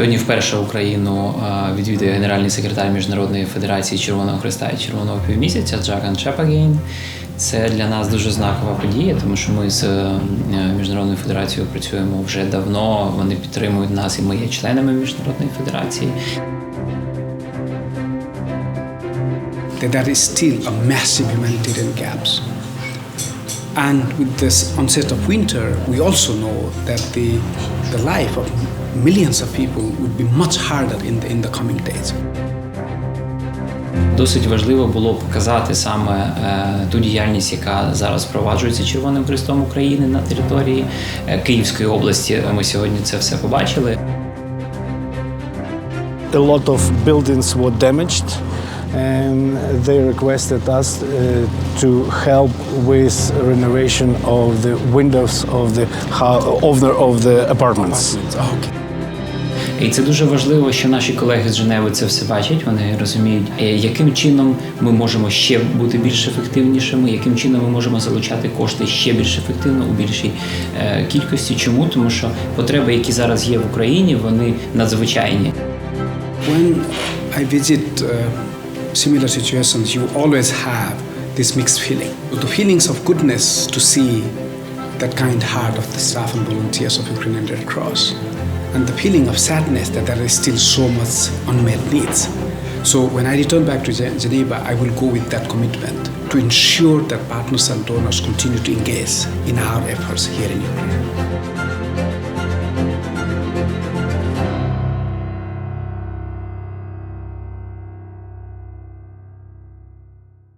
Сьогодні вперше Україну відвідує генеральний секретар Міжнародної федерації Червоного Христа і Червоного півмісяця Джаган Чапагейн. Це для нас дуже знакова подія, тому що ми з е, міжнародною федерацією працюємо вже давно. Вони підтримують нас, і ми є членами міжнародної федерації. there is still a massive humanitarian gaps. And with this onset of winter, we also know that the, the life of millions of people would be much harder in the, in the coming days. Досить важливо було показати саме е, ту діяльність, яка зараз впроваджується Червоним Христом України на території е, Київської області. Ми сьогодні це все побачили. a lot of buildings were damaged And they requested us uh, to help with renovation of the windows of the of the, of the apartments. Okay. І це дуже важливо, що наші колеги з Женеви це все бачать. Вони розуміють, е, яким чином ми можемо ще бути більш ефективнішими, яким чином ми можемо залучати кошти ще більш ефективно у більшій е, кількості. Чому? Тому що потреби, які зараз є в Україні, вони надзвичайні. When I visit uh, similar situations, you always have this mixed feeling. The feelings of goodness to see that kind heart of the staff and volunteers of Ukrainian Red Cross, and the feeling of sadness that there is still so much unmet needs. So when I return back to Geneva, I will go with that commitment to ensure that partners and donors continue to engage in our efforts here in Ukraine.